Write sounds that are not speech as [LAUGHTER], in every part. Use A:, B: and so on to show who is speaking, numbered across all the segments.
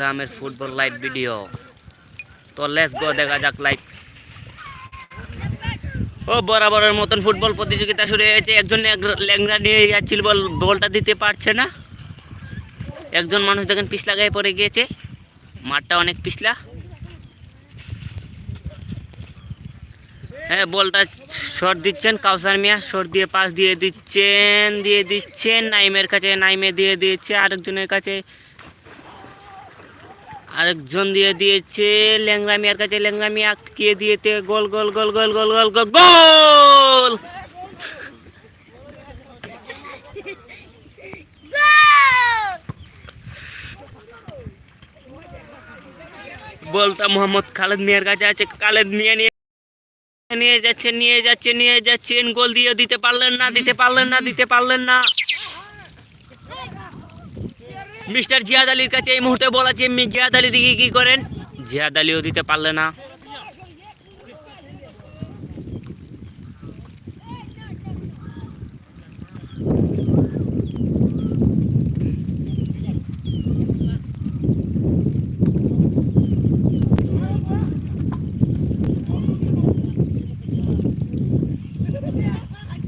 A: গ্রামের football live video তো let's go দেখা যাক লাইভ ও, বরাবরের মতন ফুটবল প্রতিযোগিতা শুরু হয়েছে একজন ল্যাং- ল্যাংড়া নিয়ে যাচ্ছিল, বল বলটা দিতে পারছে না। একজন মানুষ দেখেন পিছলা গায়ে পড়ে গিয়েছে। মাঠটা অনেক পিছলা। হ্যাঁ বলটা শর্ট দিচ্ছেন, কাউসার মিয়া শর্ট দিয়ে পাস দিয়ে দিচ্ছেন দিয়ে দিচ্ছেন। নাইমের কাছে, নাইমে দিয়ে দিয়েছে। আরেকজনের কাছে আরেকজন দিয়ে দিয়েছে ল্যাংরা মিয়ার কাছে ল্যাংরা মিয়া কে দিয়েতে গোল goal goal goal goal goal goal গোল! বলটা মোহাম্মদ খালেদ মিয়ার কাছে আছে, খালেদ মিয়া নিয়ে নিয়ে যাচ্ছে নিয়ে যাচ্ছে, নিয়ে যাচ্ছেন গোল দিয়ে দিতে পারলেন না, দিতে পারলেন না, দিতে পারলেন না। মিস্টার জিয়াদ আলীর কাছে এই মুহূর্তে বলা মি- জিয়াদ আলী দিকে কি করেন? জিয়াদ আলীও দিতে পারলে না।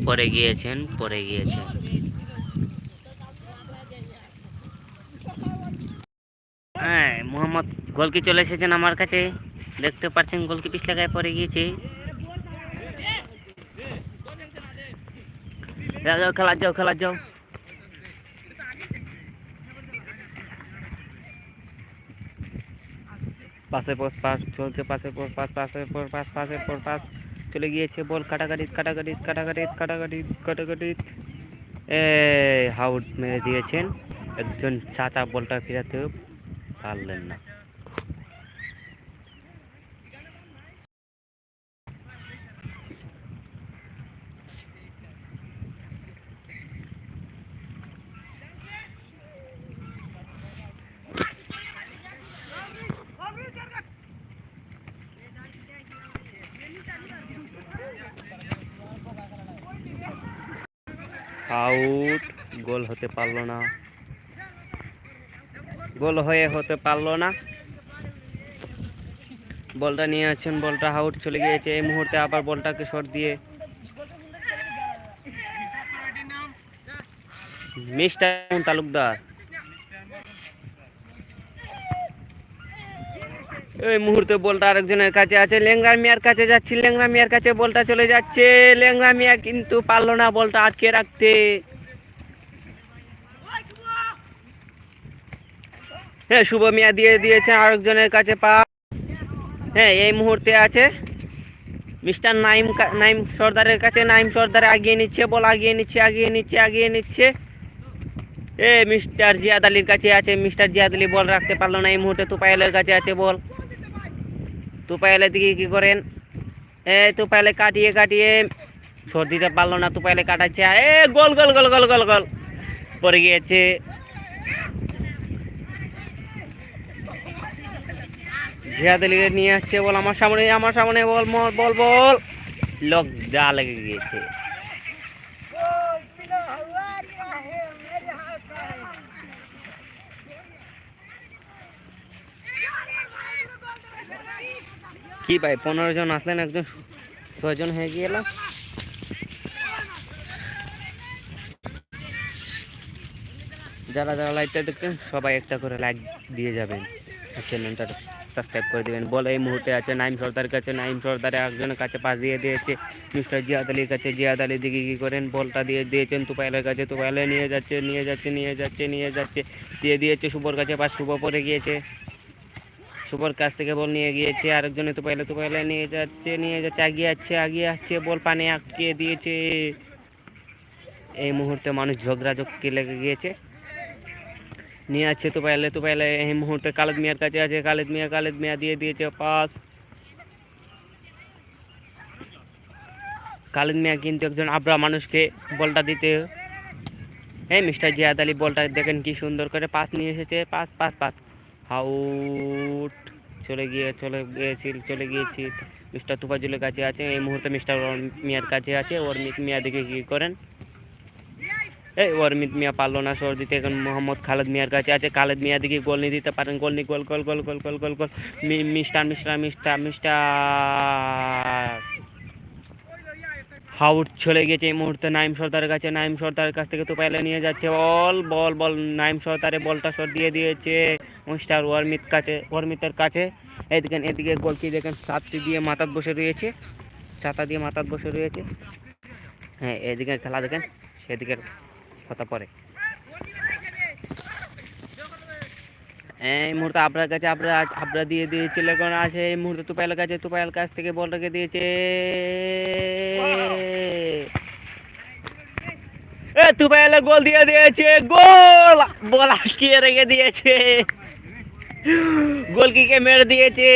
A: পরে গিয়েছেন পরে গিয়েছেন হ্যাঁ মোহাম্মদ গোলকি চলে এসেছেন আমার কাছে। দেখতে পাচ্ছেন গোলকি পিছলে গায়ে পড়ে গিয়েছে। যাও খেলা যাও খেলা যাও। পাশে পোস পাস, চলছে পাশে পর পাস পাশে পর পাস পাশে পর পাস। চলে গিয়েছে বল কাটাকাটি কাটাকাটি কাটাকাটি কাটাকাটি কাটাকাটি এ হাউট মেরে দিয়েছেন। একজন চাচা বলটা ফেরাতেও পারলেন না আউট গোল হতে পারল না। গোল হয়ে হতে পারল না। বলটা নিয়ে আছেন বলটা আউট চলে গিয়েছে। এই মুহূর্তে আবার বলটাকে শট দিয়ে মিস্টার তালুকদার। এই মুহূর্তে বলটা আরেকজনের কাছে আছে। লেংরা মিয়ার কাছে যাচ্ছি লেংরা মিয়ার কাছে বলটা চলে যাচ্ছে। লেংরা মিয়া কিন্তু পারল না বলটা আটকে রাখতে। হ্যাঁ শুভ মিয়া দিয়ে দিয়েছে আরেকজনের কাছে পা। হ্যাঁ এই মুহূর্তে আছে। মিস্টার নাইম নাইম সর্দারের কাছে, নাইম সর্দার আগিয়ে নিচ্ছে, বল আগিয়ে নিচ্ছে আগিয়ে নিচ্ছে আগিয়ে নিচ্ছে। এ, মিস্টার জিয়াদ আলীর কাছে আছে, মিস্টার জিয়াদ আলী বল রাখতে পারল না, এই মুহূর্তে তুপাইলের কাছে আছে, বল। তুপাইলের দিকে কি করেন? এ, তুপাইলে কাটিয়ে কাটিয়ে সর্দিতে পারল না, তুপাইলে কাটাচ্ছে। এ, গোল গোল গোল গোল গোল গোল। পড়ে গিয়েছে। জিয়াদ আলীকে নিয়ে আসছে বল, আমার সামনে আমার সামনে বল বল বল লোক যা লেগে গিয়েছে। কি ভাই, পনেরো জন আসলেন, একজন ছয়জন হয়ে গেল যারা যারা লাইভটা দেখছেন, সবাই একটা করে লাইক দিয়ে যাবেন। চ্যানেলটা সাবস্ক্রাইব করে দেবেন। বল এই মুহূর্তে আছে নাইম সর্দার কাছে, নাইম সর্দারে একজনের কাছে পাস দিয়ে দিয়েছে। মিস্টার জিয়াদ আলীর কাছে, জিয়াদ আলী দিকে কী করেন, বলটা দিয়ে দিয়েছেন তুপাইলের কাছে। তুপাইলে নিয়ে যাচ্ছে নিয়ে যাচ্ছে নিয়ে যাচ্ছে নিয়ে যাচ্ছে। দিয়ে দিয়েছে শুভর কাছে, পাস শুভ পড়ে গিয়েছে। শুভর কাছ থেকে বল নিয়ে গিয়েছে, আরেকজনে তুপাইলে তুপাইলে নিয়ে যাচ্ছে নিয়ে যাচ্ছে, আগিয়ে আসছে আগিয়ে আসছে, বল পানে আটকে দিয়েছে। এই মুহূর্তে মানুষ ঝগড়াঝগড়ি লেগে গিয়েছে। নিয়ে যাচ্ছে তো পাইলে তো পাইলে এই মুহূর্তে খালেদ মিয়ার কাছে আছে খালেদ মিয়া খালেদ মিয়া দিয়ে দিয়েছে পাস। খালেদ মিয়া কিন্তু একজন আবরা মানুষকে বলটা দিতে। হ্যাঁ মিস্টার জিয়াদ আলী, বলটা দেখেন কি সুন্দর করে পাস নিয়ে এসেছে, পাস পাস পাস। আউট, চলে গিয়ে, চলে গিয়েছি চলে গিয়েছি। মিস্টার তুফাজুলের কাছে আছে, এই মুহূর্তে মিস্টার মিয়ার কাছে আছে ওর মিয়া দিকে কী করেন? এই অরমিত মিয়া পারল না সর দিতে এখন মোহাম্মদ খালেদ মিয়ার কাছে আছে। খালেদ মিয়া দিকে গোল নিয়ে দিতে পারেন, গোল নি goal goal goal goal goal goal goal. Mister mister mister mister. হাউট চলে গেছে এই মুহূর্তে নাইম সর্দারের কাছে। নাইম সর্দারের কাছ থেকে তুপাইলে নিয়ে যাচ্ছে বল বল বল। নাইম সর্দারে বলটা শট দিয়ে দিয়েছে মিস্টার ওয়ারমিত কাছে, ওয়ারমিতের কাছে। এদিকে এদিকে গোলকি দেখেন সাতটি দিয়ে মাথাত বসে রয়েছে। ছাতা দিয়ে মাথাত বসে রয়েছে। হ্যাঁ এদিকে খেলা দেখেন সেদিকের কথা পরে। এই মুহূর্তে আপনার কাছে আপনার আপনার দিয়ে দিয়েছে লেখন আছে এই মুহূর্তে তুপাইলের কাছে, তুপাইল কাছ থেকে বল রেখে দিয়েছে? এ তুপাইলে গোল দিয়ে দিয়েছে, গোল! বল আটকিয়ে রেখে দিয়েছে। গোল কিকে মেরে দিয়েছে।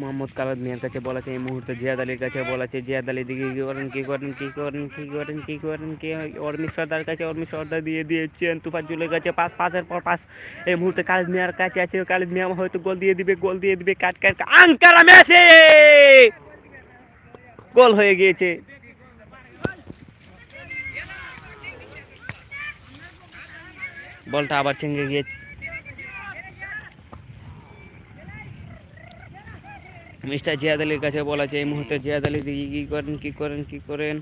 A: মোহাম্মদ কালাদ মিয়ার কাছে বলেছে, এই মুহূর্তে জিয়াদ আলীর কাছে বলেছে, জিয়াদ আলী দিকে কী করেন, কি করেন কি করেন কি করেন কি করেন, কি অর্মি সর্দার কাছে, অর্মি সর্দার দিয়ে দিয়েছেন তুফাজুলের কাছে পাস পাসের পর পাস এই মুহূর্তে কালিদ মিয়ার কাছে আছে, কালিদ মিয়া হয়তো গোল দিয়ে দিবে, গোল দিয়ে দিবে কাট কাট। আঙ্কারা মেসে! গোল হয়ে গিয়েছে। বলটা আবার ছেঙ্গে গিয়েছে। মিস্টার জিয়াদ আলীর কাছে বলা আছে এই মুহূর্তে জিয়াদ আলী দিদি কী করেন কী করেন কী করেন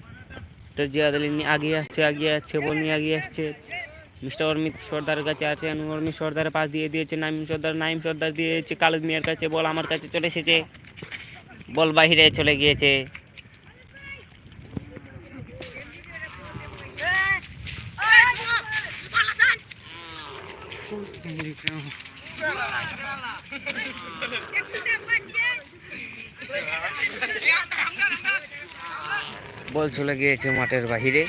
A: তো জিয়াদ আলী নিয়ে আগিয়ে আসছে আগিয়ে আসছে বল নিয়ে আগিয়ে আসছে মিস্টার অরমিত সর্দারের কাছে আছে অরমিত সর্দারের পাশ দিয়ে দিয়েছে নাইম সর্দার নাইম সর্দার দিয়ে দিয়েছে কালিদ মিয়ার কাছে বল আমার কাছে চলে এসেছে বল বাহিরে চলে গিয়েছে বল চলে গিয়েছে মাঠের বাহিরে।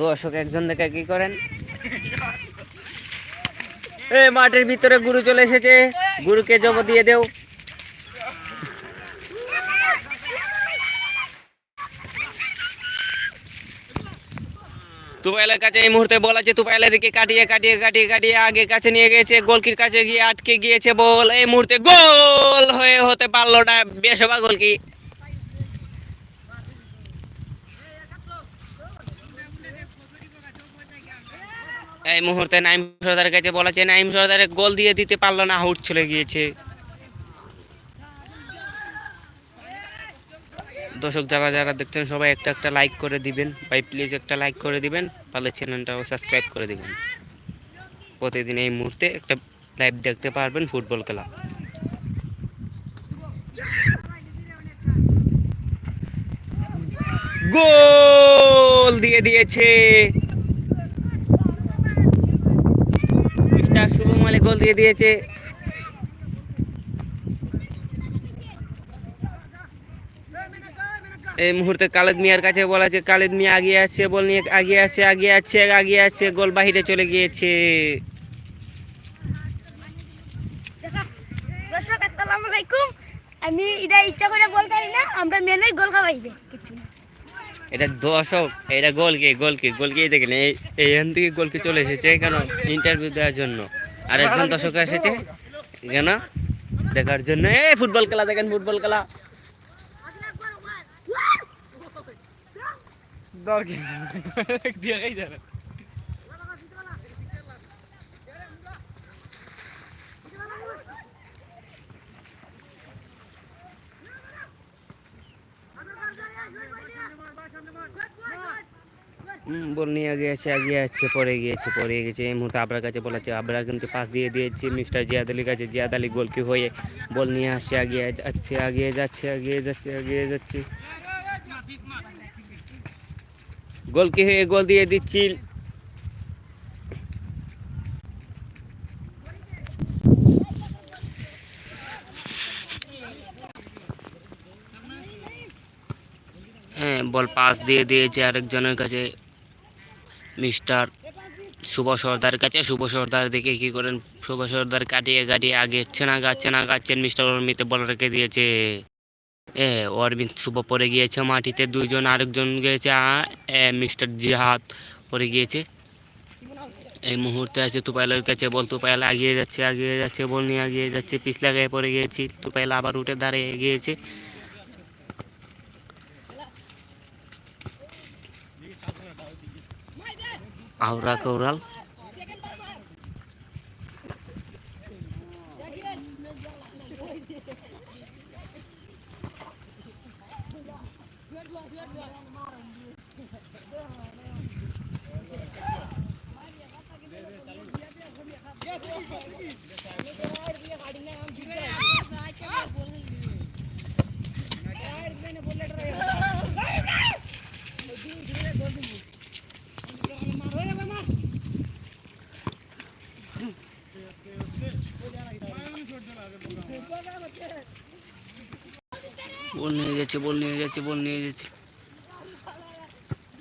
A: দর্শক একজন দেখে কি করেন? এ, মাঠের ভিতরে গুরু চলে এসেছে। গুরুকে জব দিয়ে দেও। তুপাইলের কাছে এই মুহূর্তে বল আছে। তুপাইলের দিকে কাটিয়ে কাটিয়ে কাটিয়ে কাটিয়ে আগে কাছে নিয়ে গেছে গোলকির কাছে গিয়ে আটকে গিয়েছে বল। এই মুহূর্তে গোল হয়ে হতে পারল না। বেশবা গোলকি এই মুহূর্তে নাইম সর্দারের কাছে বলা আছে নাইম সর্দারে গোল দিয়ে দিতে পারল না, আউট চলে গিয়েছে। দর্শক, যারা যারা দেখছেন, সবাই একটা একটা লাইক করে দিবেন। ভাই প্লিজ একটা লাইক করে দিবেন, তাহলে চ্যানেলটাও সাবস্ক্রাইব করে দিবেন। প্রতিদিন এই মুহূর্তে একটা লাইভ দেখতে পারবেন ফুটবল খেলা। গোল দিয়ে দিয়েছে। মিস্টার শুভম আলী গোল দিয়ে দিয়েছে। এই মুহূর্তে কালেদ মিয়ার কাছে বলা আছে। কালেদ মিয়া আগিয়ে আসছে, বল নিয়ে আগিয়ে আসছে আগিয়ে আসছে আগিয়ে আসছে, গোল বাহিরে চলে গিয়েছে।
B: দর্শক, আসসালামু আলাইকুম। আমি এটা ইচ্ছা করে গোল খাই না, আমরা মেনে গোল খাওয়াইছে
A: এটা দর্শক এটা গোল কে গোল কে গোল কে দেখেন এই এইখান থেকে গোল কে চলে এসেছে কেন ইন্টারভিউ দেওয়ার জন্য? আর একজন দর্শক এসেছে কেন দেখার জন্য? এই ফুটবল খেলা দেখেন ফুটবল খেলা। হুম, [LAUGHS] বল নিয়ে আগে আছে, আগে আসছে পরে গিয়েছে পরে গেছে এই মুহূর্তে আপনার কাছে বলেছে আপনারা কিন্তু পাস দিয়ে দিয়েছে মিস্টার জিয়াদ আলীর কাছে। জিয়াদ আলী গোলকি হয়ে বল নিয়ে আসছে আগিয়ে যাচ্ছে আগিয়ে যাচ্ছে আগিয়ে যাচ্ছে আগিয়ে যাচ্ছে। গোলকি হয়ে গোল দিয়ে দিচ্ছি। হ্যাঁ বল পাস দিয়ে দিয়েছে আরেকজনের কাছে। মিস্টার শুভ সর্দার কাছে, শুভ সর্দার দেখে কি করেন? শুভ সর্দার কাটিয়ে কাটিয়ে আগে না গাচ্ছে না গাচ্ছেন মিস্টার অর্মিতে বল রেখে দিয়েছে। এ, অরবিন্দ শুভ পড়ে গিয়েছে মাটিতে, দুইজন আরেকজন গিয়েছে মিস্টার জিহাদ পড়ে গিয়েছে। এই মুহূর্তে আছে তুপাইলের কাছে বল, তুপাইল এগিয়ে যাচ্ছে এগিয়ে যাচ্ছে, বল নিয়ে এগিয়ে যাচ্ছে পিছলা গায়ে পড়ে গিয়েছি, তুপাইল আবার উঠে দাঁড়িয়ে গিয়েছে। আউরা কৌরাল যাচ্ছে বল নিয়ে যাচ্ছে।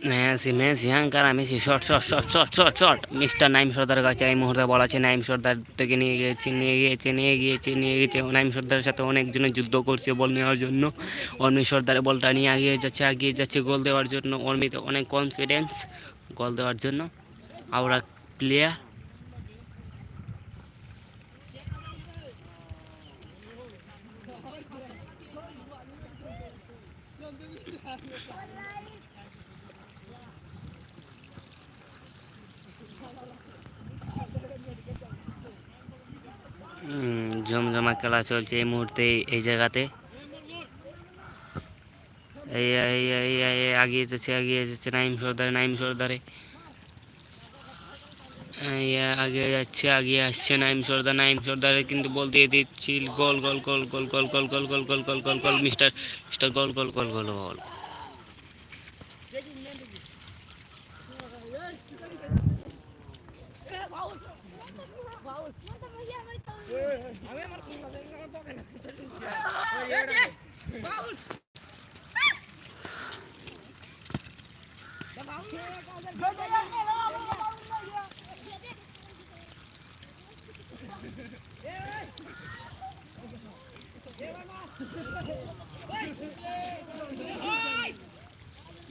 A: Messi Messi Ankara Messi short short short short short short mister Naim Sardar কাছে এই মুহূর্তে বলা আছে। নাইম সর্দার থেকে নিয়ে গিয়েছে নিয়ে গিয়েছে নিয়ে গিয়েছে নিয়ে গিয়েছে। নাইম সর্দারের সাথে অনেকজনে যুদ্ধ করছে বল নেওয়ার জন্য। অর্মি সর্দার বলটা নিয়ে এগিয়ে যাচ্ছে আগিয়ে যাচ্ছে গোল দেওয়ার জন্য। অর্মিতে অনেক কনফিডেন্স গোল দেওয়ার জন্য। আওরা প্লেয়ার জমজমা খেলা চলছে এই মুহূর্তে এই জায়গাতে এই এই আগিয়ে যাচ্ছে আগিয়ে যাচ্ছে নাইম সর্দারে নাইম সর্দারে আগে যাচ্ছে আগে আসছে নাইম সর্দার নাইম সর্দারে কিন্তু বল দিয়ে দিচ্ছি goal goal goal goal goal goal goal goal goal goal goal goal mister mister goal goal goal goal goal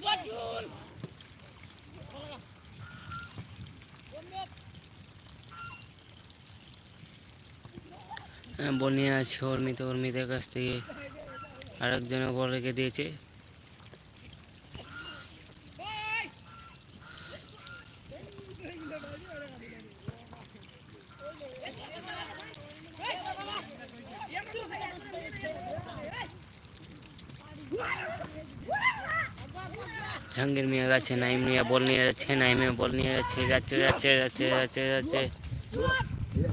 A: What you? Ball নিয়ে আছে উর্মিতে উর্মিতের কাছ থেকে। আরেকজনে বল রেখে দিয়েছে। জাহাঙ্গীর মিয়া যাচ্ছে, নাইম মিয়া বল নিয়ে যাচ্ছে, নাইমে বল নিয়ে যাচ্ছে যাচ্ছে যাচ্ছে যাচ্ছে যাচ্ছে যাচ্ছে।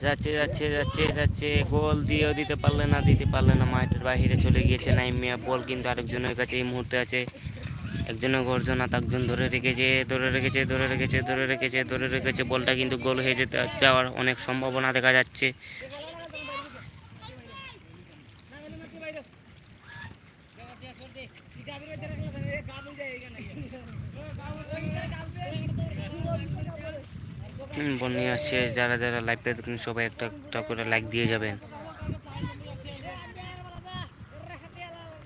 A: যাচ্ছে যাচ্ছে যাচ্ছে যাচ্ছে। গোল দিয়েও দিতে পারলে না, দিতে পারলে না। মাঠের বাইরে চলে গিয়েছে নাইম মিয়া বল কিন্তু আরেকজনের কাছে এই মুহূর্তে আছে। একজনের গর্জন, আর একজন ধরে রেখেছে ধরে রেখেছে ধরে রেখেছে ধরে রেখেছে ধরে রেখেছে। বলটা কিন্তু গোল হয়ে যেতে যাওয়ার অনেক সম্ভাবনা দেখা যাচ্ছে। বল আসছে, যারা যারা লাইভটা দেখুন, সবাই একটা একটা করে লাইক দিয়ে যাবেন।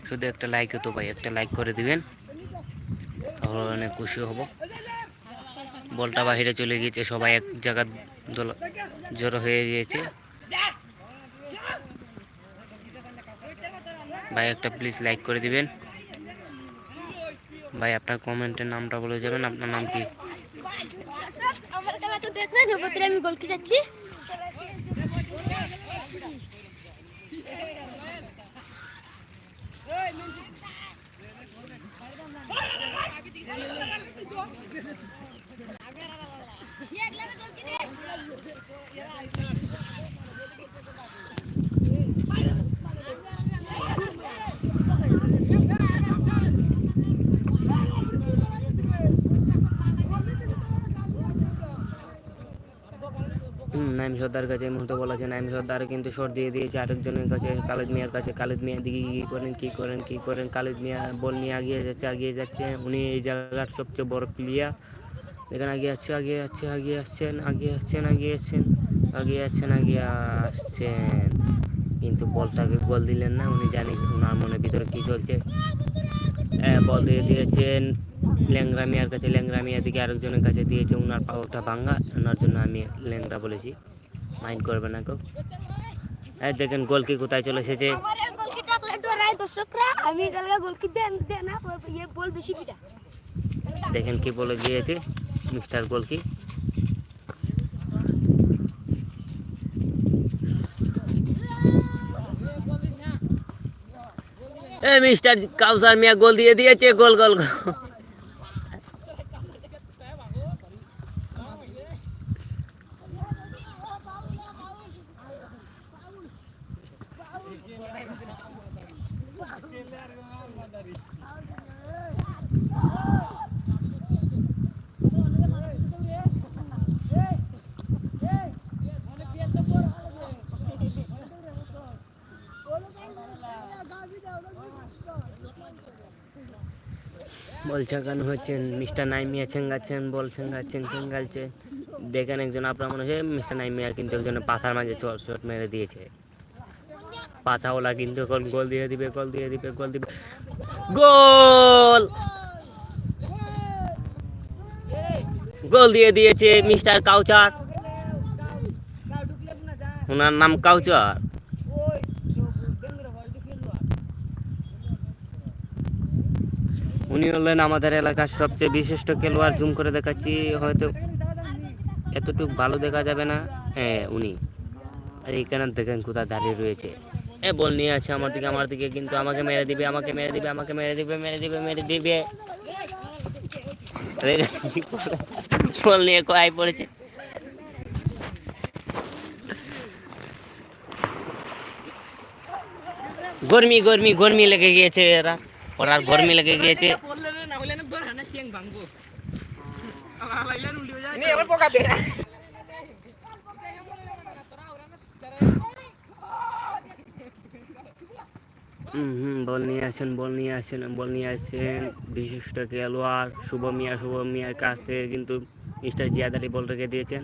A: শুধু একটা লাইক হতো ভাই, একটা লাইক করে দিবেন। তাহলে অনেক খুশি হব। বলটা বাহিরে চলে গিয়েছে, সবাই এক জায়গা জড়ো হয়ে গিয়েছে। ভাই, একটা প্লিজ লাইক করে দিবেন। ভাই, আপনার কমেন্টের নামটা বলে যাবেন, আপনার নাম কি?
B: দেখলেন ওপরে আমি গোলকি যাচ্ছি
A: হুম, নাইম সর্দার কাছে এই মুহূর্তে বলা আছে নাইম সর্দার কিন্তু শট দিয়ে দিয়েছে আরেকজনের কাছে খালিদ মিয়ার কাছে। খালিদ মিয়া দিকে কি করেন কি করেন কি করেন? খালিদ মিয়া বল নিয়ে এগিয়ে যাচ্ছে আগিয়ে যাচ্ছে। উনি এই জায়গার সবচেয়ে বড় প্লেয়ার এখানে আগে যাচ্ছে আগে যাচ্ছে আগে আসছেন আগে আসছেন আগে আসছেন আগে আসছেন আগে আসছেন। কিন্তু বলটাকে গোল দিলেন না উনি জানি ওনার মনের ভিতরে কি চলছে। হ্যাঁ, বল দিয়ে দিয়েছেন ল্যাংরা মিয়ার কাছে। ল্যাংরা মিয়া দিকে আরেকজনের কাছে দিয়েছে ওনার পাওটা ভাঙ্গা ওনার জন্য আমি ল্যাংরা বলেছি। মাইন্ড করবে না কেউ। হ্যাঁ দেখেন গোলকি কোথায় চলে এসেছে।
B: এই
A: দেখেন কি বলে গিয়েছে মিস্টার গোলকি। এ মিস্টার কাউসার মিয়া গোল দিয়ে দিয়েছে, গোল গোল গোল। বল ছেঁকানো হচ্ছেন, মিস্টার নাইমিয়া ছেঙ্গাচ্ছেন, বল ছেঙ্গাচ্ছেন, ছেঙ্গালছে। দেখেন একজন আপনার মনে হয় মিস্টার নাইমিয়া, কিন্তু একজন পাশার মাঝে চট শট মেরে দিয়েছে। পাছাওয়ালা কিন্তু এখন গোল দিয়ে দিবে, গোল দিয়ে দিবে, গোল দিবে। গোল! গোল দিয়ে দিয়েছে মিস্টার কাউচার। ওনার নাম কাউচার। উনি হলেন আমাদের এলাকার সবচেয়ে বিশিষ্ট খেলোয়াড়, জুম করে দেখাচ্ছি, হয়তো এতটুকু ভালো দেখা যাবে না। হ্যাঁ উনি। আর এইখানে দেখেন কোথায় দাঁড়িয়ে রয়েছে। এ, বল নিয়ে আছে আমার দিকে আমার দিকে, কিন্তু আমাকে মেরে দিবে, আমাকে মেরে দিবে, আমাকে মেরে দিবে মেরে দিবে মেরে দিবে। বল? নিয়ে কয় পড়েছে? গরমি গরমি গরমি লেগে গিয়েছে এরা। ওরা গরমি লেগে গিয়েছে হুম হুম বল নিয়ে আসেন বল নিয়ে আসেন বল নিয়ে আসেন। বিশিষ্ট খেলোয়াড় শুভ মিয়া শুভ মিয়ার কাছ থেকে কিন্তু মিস্টার জিয়াদ আলী বল রেখে দিয়েছেন।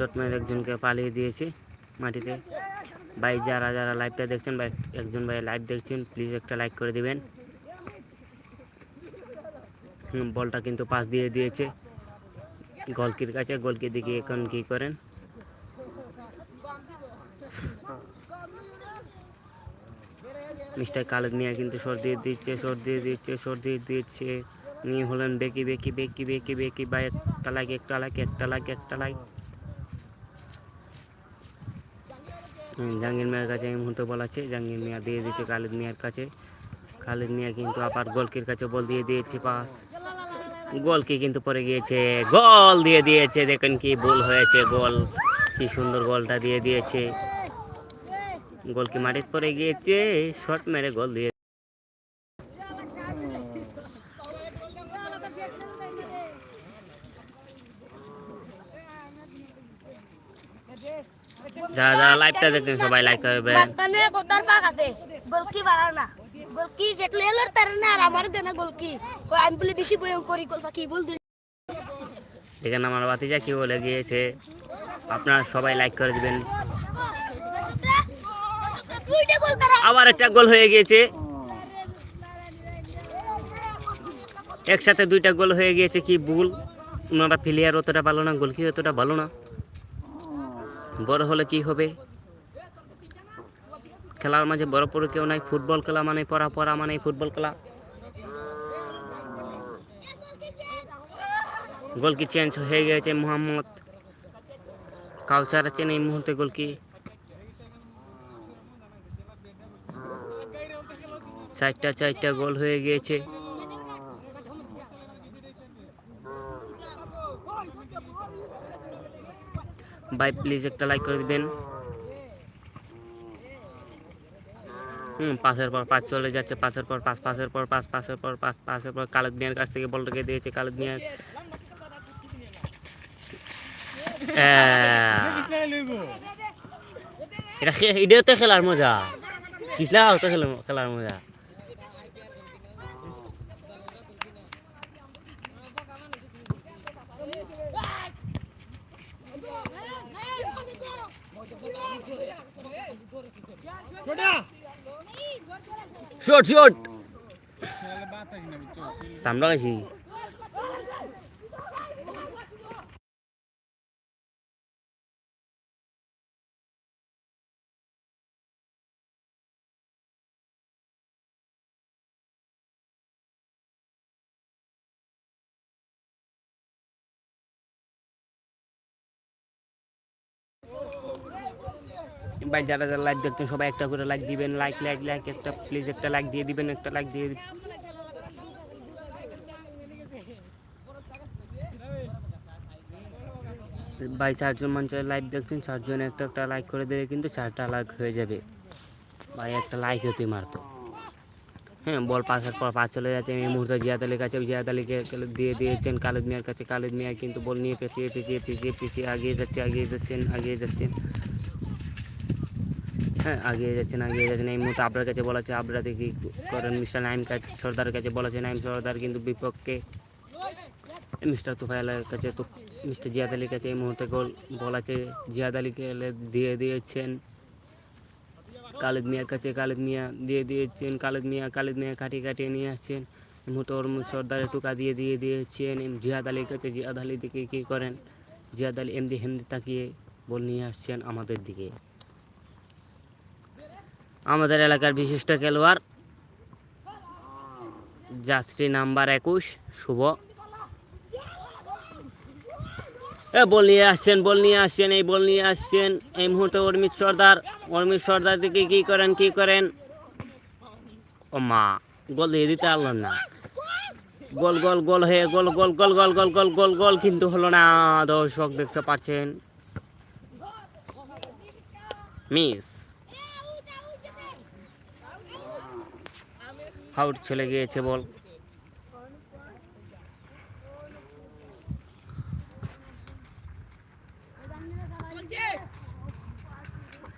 A: শট মেরে একজনকে পালিয়ে দিয়েছে মাটিতে। ভাই, যারা যারা লাইভটা দেখছেন বা একজন ভাই লাইভ দেখছেন প্লিজ একটা লাইক করে দিবেন। বলটা কিন্তু পাস দিয়ে দিয়েছে। গোলকির কাছে, গোলকি দিকে এখন কি করেন। মিস্টার খালেদ মিয়া কিন্তু শট দিয়ে দিচ্ছে শট দিয়ে দিচ্ছে শট দিয়ে দিচ্ছে। নিয়ে হলেন বেকি বেকি বেকি বেকি বেকি। বা একটা লাইক একটা লাইক একটা লাইক একটা লাইক জাহাঙ্গীর মিয়ার কাছে এই মুহূর্তে বল আছে। জাহাঙ্গীর মিয়া দিয়ে দিয়েছে খালেদ মিয়ার কাছে। খালেদ মিয়া কিন্তু আবার গোলকির কাছে বল দিয়ে দিয়েছে পাস। গোলকি কিন্তু পরে গিয়েছে। গোল দিয়ে দিয়েছে। দেখেন কি ভুল হয়েছে গোল। কি সুন্দর গোলটা দিয়ে দিয়েছে। গোল কি পরে গিয়েছে। শর্ট মেরে গোল দিয়ে যারা যারা লাইভটা দেখছেন সবাই লাইক করবেন
B: মাঝখানে ফাঁক আছে? গোলকি বাড়া না। গোলকি যেটলে এলো তার না আর আমার দেনা গোলকি। আমি বলে বেশি গোল বল
A: দেখেন আমার বাতিজা কি বলে গিয়েছে। আপনারা সবাই লাইক করে দিবেন। আবার একটা গোল হয়ে গিয়েছে। একসাথে দুইটা গোল হয়ে গিয়েছে কি ভুল? ওনারা প্লেয়ার অতটা ভালো না গোলকি অতটা ভালো না। বড় হলে কি হবে? খেলার মাঝে বড় পড়ে কেউ নাই, ফুটবল খেলা মানে পড়া পড়া মানে ফুটবল খেলা। গোল কি চেঞ্জ হয়ে গেছে মোহাম্মদ? কাউচার আছেন এই মুহূর্তে গোল কি? চারটা চারটা গোল হয়ে গিয়েছে। ভাই প্লিজ একটা লাইক করে দিবেন। হুম, পাঁচের পর পাঁচ চলে যাচ্ছে, পাঁচের পর পাঁচ, পাঁচের পর পাঁচ, পাঁচের পর পাঁচ, পাঁচের পর কালেদ মিয়ার কাছ থেকে বলটাকে দিয়েছে, কালেদ মিয়া এটা খে- এটাও তো খেলার মজা। কিসলা তো খেলার মজা? শর্ট শর্ট তামড়া গেছি ভাই, যারা যারা লাইভ দেখছেন সবাই একটা করে লাইক দিবেন। লাইক লাইক লাইক একটা প্লিজ একটা লাইক দিয়ে দিবেন, একটা লাইক দিয়ে ভাই, চারজন মানুষের লাইভ দেখছেন, চারজন একটা একটা লাইক করে দিলে কিন্তু চারটা লাইক হয়ে যাবে। ভাই, একটা লাইক হতে মারতো। হ্যাঁ বল পাসের পর পাস চলে যাচ্ছে। এই মুহূর্তে জিয়াদ আলীর কাছে, জিয়াদ আলীকে দিয়ে দিয়েছেন খালেদ মিয়ার কাছে। খালেদ মিয়া কিন্তু বল নিয়ে পেছিয়ে পেছিয়ে পেছিয়ে পেছিয়ে আগিয়ে যাচ্ছে, আগিয়ে যাচ্ছেন আগিয়ে যাচ্ছেন। হ্যাঁ আগিয়ে যাচ্ছেন আগিয়ে যাচ্ছেন। এই মুহূর্তে আপনার কাছে বলা আছে আপনারা দেখি করেন মিস্টার নাইম সর্দারের কাছে বলা নাইম সর্দার কিন্তু বিপক্ষে মিস্টার তুফাইলের কাছে তো মিস্টার জিয়াদ আলীর কাছে এই মুহূর্তে গোল বল আছে জিয়াদ আলীকে দিয়ে দিয়েছেন। খালেদ মিয়ার কাছে খালেদ মিয়া দিয়ে দিয়েছেন খালেদ মিয়া খালেদ মিয়া কাটিয়ে কাটিয়ে নিয়ে আসছেন। মুহূর্তে ওর সর্দারের টুকা দিয়ে দিয়ে দিয়েছেন। জিয়াদ আলীর কাছে, জিয়াদ আলী দিকে কী করেন? জিয়াদ আলী এমদি হেমদি তাকিয়ে বল নিয়ে আসছেন আমাদের দিকে। আমাদের এলাকার বিশিষ্ট খেলোয়াড়। যাত্রী নাম্বার একুশ, শুভ। এ, বল নিয়ে আসছেন, বল নিয়ে আসছেন, এই বল নিয়ে আসছেন। এই মুহূর্তে অর্মিত সর্দার অর্মিত সর্দার দিকে কি করেন কি করেন? ও মা, গোল দিয়ে দিতে পারলেন না। গোল গোল গোল হয়ে, গোল goal goal goal goal goal goal গোল কিন্তু হলো না। দর্শক দেখতে পাচ্ছেন। মিস। আউট চলে গিয়েছে বল।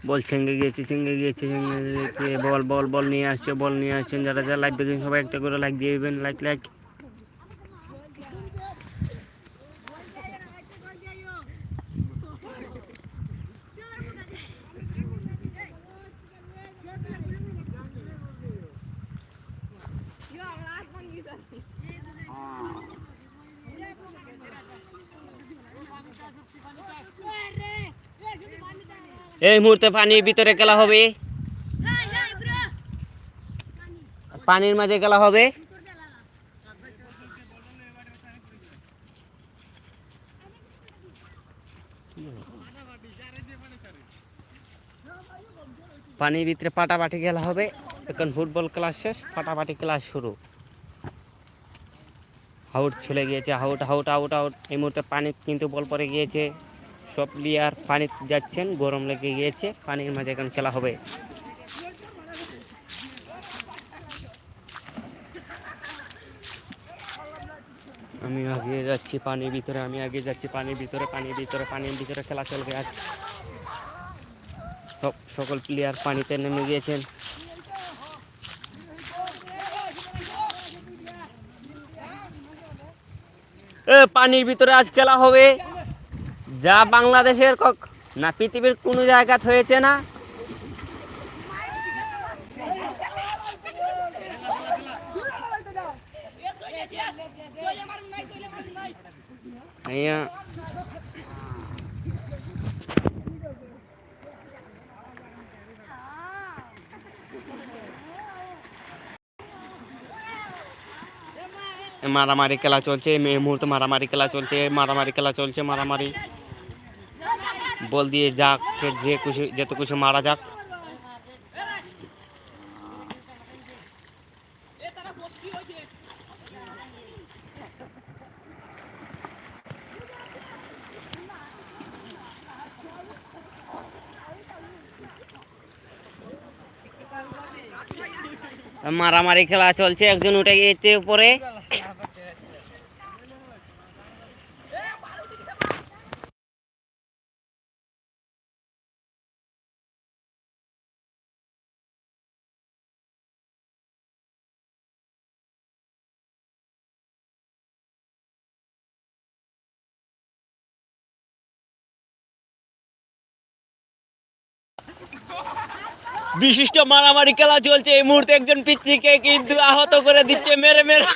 A: বল ছেঙ্গে গিয়েছে ছেঙ্গে গিয়েছে ছেঙ্গে গিয়েছে। বল বল বল নিয়ে আসছে, বল নিয়ে আসছেন যারা যারা লাইক দেখেন সবাই একটা করে লাইক দিয়ে দেবেন লাইক লাইক এই মুহূর্তে পানির ভিতরে খেলা হবে। পানির মাঝে খেলা হবে। পানির ভিতরে পাটাপাটি খেলা হবে। এখন ফুটবল ক্লাস শেষ ফাটাফাটি ক্লাস শুরু। আউট চলে গিয়েছে, হাউট হাউট আউট আউট এই মুহূর্তে পানি কিন্তু বল পরে গিয়েছে। সব প্লেয়ার পানি যাচ্ছেন, গরম লেগে গিয়েছে, পানির মাঝে এখন খেলা হবে। আমি আগে যাচ্ছি পানির ভিতরে, আমি আগে যাচ্ছি পানির ভিতরে পানির ভিতরে পানির ভিতরে খেলা চলবে আজ। সব সকল প্লেয়ার পানিতে নেমে গিয়েছেন। পানির ভিতরে আজ খেলা হবে যা বাংলাদেশের না পৃথিবীর কোনো জায়গা হয়েছে না Yeah. मारामारी खेला चलते मे मुहूर्त मारामारी खेला चलते मारामारी खेला चलते मारामारी। बोल दिए, जा कुछ जत तो कुछ मारा जा। मारामारी खेला चलते एक जन उठे ये বিশিষ্ট মারামারি খেলা চলছে। এই মুহূর্তে একজন পিচ্ছিকে কিন্তু আহত করে দিচ্ছে, মেরে মেরে।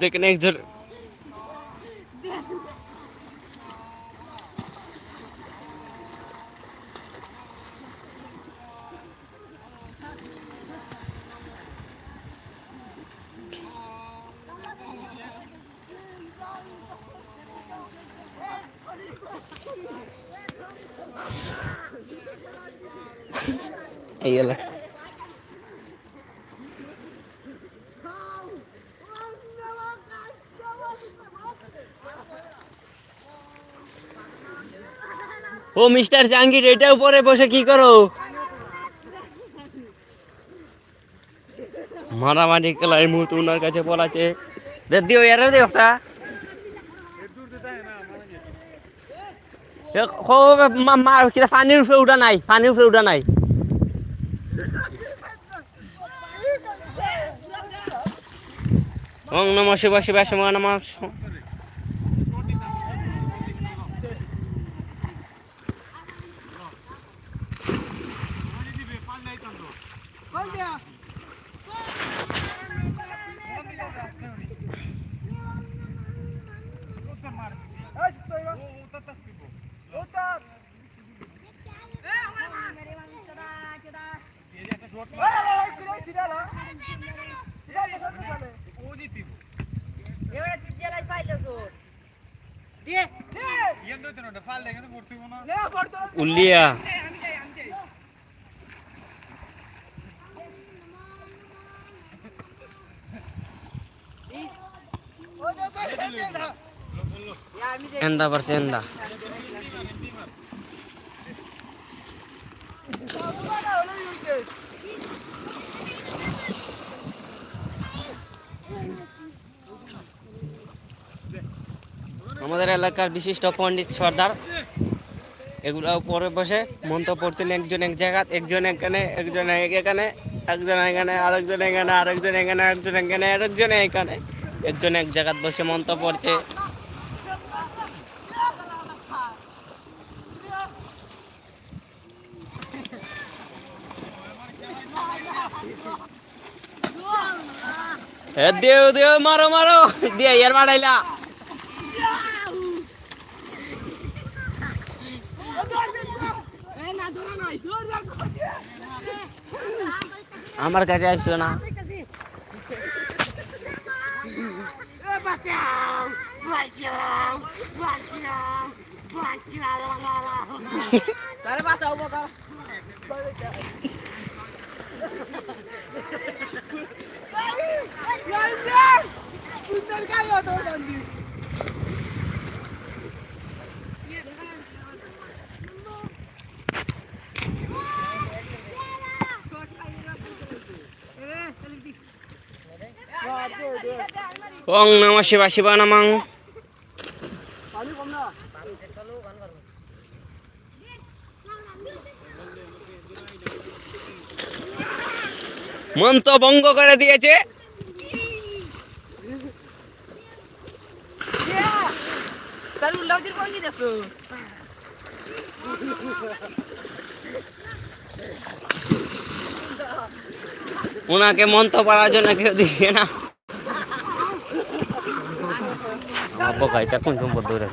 A: দেখেন একজন ও মিস্টার জাহাঙ্গীর এটা উপরে বসে কি করো? মারামারি খেলা এই মুহূর্তে ওনার কাছে বলাছে দিও এর দিও একটা। এ, খো মা মা কিটা পানির উপরে উঠা নাই পানির উপরে উঠা নাই। ওং নম শিব শিব শিব উলিয়া এন্দা পারছে এন্দা। আমাদের এলাকার বিশিষ্ট পণ্ডিত সর্দার এগুলো পরে বসে মন্তব্য পড়ছেন একজন এক জায়গা একজন এখানে, একজন এক- এখানে, একজন এখানে, আরেকজন এখানে আরেকজন এখানে আরেকজন এখানে আরেকজন এখানে। একজন এক জায়গায় বসে মন্তব্য পড়ছে দেও দেও, মারো মারো। দিয়ে ইয়ার মারাইলা আমার কাছে আসছো না। ওং নম শিবা শিবা নমঃ। মন্ত্র ভঙ্গ করে দিয়েছে। ওনাকে মন্ত্র পড়ার জন্য কেউ দিবে না। অপকাইটা কোন সম্পদ ধরে